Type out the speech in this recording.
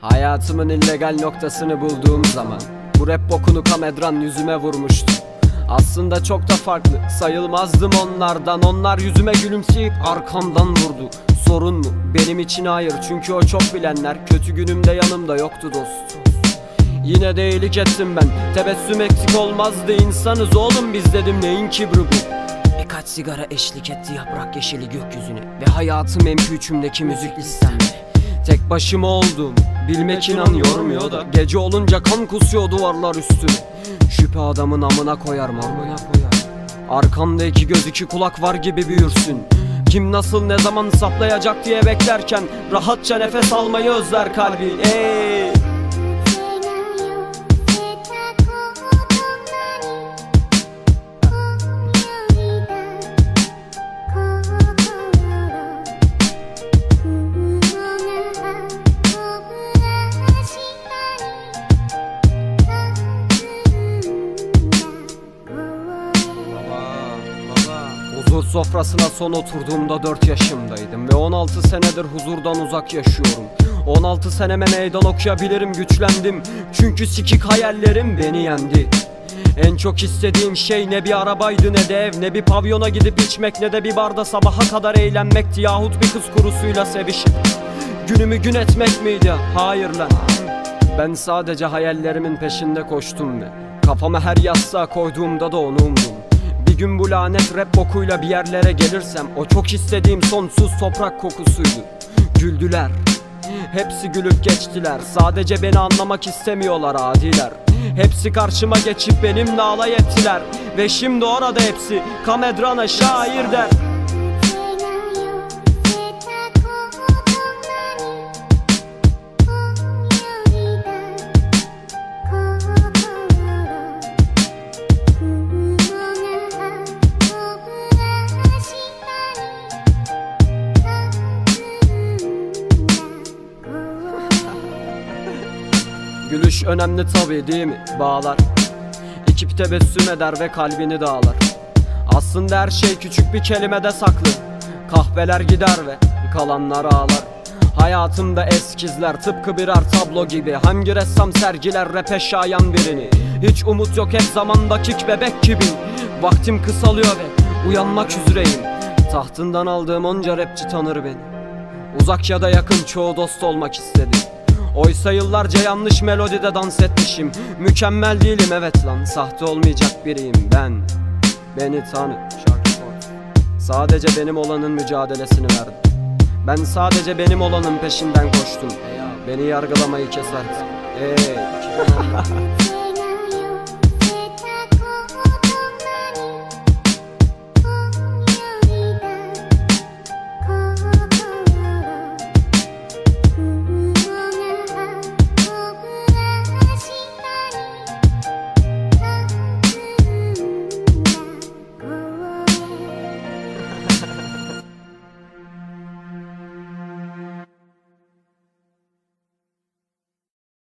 Hayatımın illegal noktasını bulduğum zaman Bu rap bokunu kamedran yüzüme vurmuştu. Aslında çok da farklı sayılmazdım onlardan. Onlar yüzüme gülümseyip arkamdan vurdu. Sorun mu? Benim için hayır çünkü o çok bilenler. Kötü günümde yanımda yoktu dost Yine de iyilik ettim ben. Tebessüm eksik olmazdı insanız oğlum biz dedim neyin kibri bu? Birkaç sigara eşlik etti yaprak yeşili gökyüzüne. Ve hayatım MP3'ümdeki müzik listemde Tek başıma oldum Bilmek inan yormuyor da. Gece olunca kan kusuyor duvarlar üstüne. Şüphe adamın amına koyar marmaya koyar. Arkamda iki göz iki kulak var gibi büyürsün. Kim nasıl ne zaman saplayacak diye beklerken Rahatça nefes almayı özler kalbi. Ey sofrasına son oturduğumda 4 yaşımdaydım Ve 16 senedir huzurdan uzak yaşıyorum. 16 seneme meydan okuyabilirim güçlendim. Çünkü sikik hayallerim beni yendi. En çok istediğim şey ne bir arabaydı ne de ev Ne bir pavyona gidip içmek ne de bir barda sabaha kadar eğlenmekti Yahut bir kız kurusuyla sevişip. Günümü gün etmek miydi? Hayır lan. Ben sadece hayallerimin peşinde koştum ve Kafama her yastığa koyduğumda da onu umdum Bir gün bu lanet rap bokuyla bir yerlere gelirsem O çok istediğim sonsuz toprak kokusuydu. Güldüler. Hepsi gülüp geçtiler. Sadece beni anlamak istemiyorlar adiler. Hepsi karşıma geçip benimle alay ettiler. Ve şimdi orada hepsi Kamedrana şair der Gülüş önemli tabii değil mi? Bağlar. İki tebessüm eder ve kalbini dağlar. Aslında her şey küçük bir kelimede saklı. Kahveler gider ve kalanlar ağlar. Hayatımda eskizler tıpkı birer tablo gibi. Hangi ressam sergiler rap'e şayan birini? Hiç umut yok hep zaman dakik bebek gibi. Vaktim kısalıyor ve uyanmak üzereyim. Tahtından aldığım onca rapçi tanır beni. Uzak ya da yakın çoğu dost olmak istedi Oysa yıllarca yanlış melodide dans etmişim. Mükemmel değilim evet lan Sahte olmayacak biriyim ben. Beni tanı. Sadece benim olanın mücadelesini verdim. Ben sadece benim olanın peşinden koştum. Beni yargılamayı kes artık Ey 2010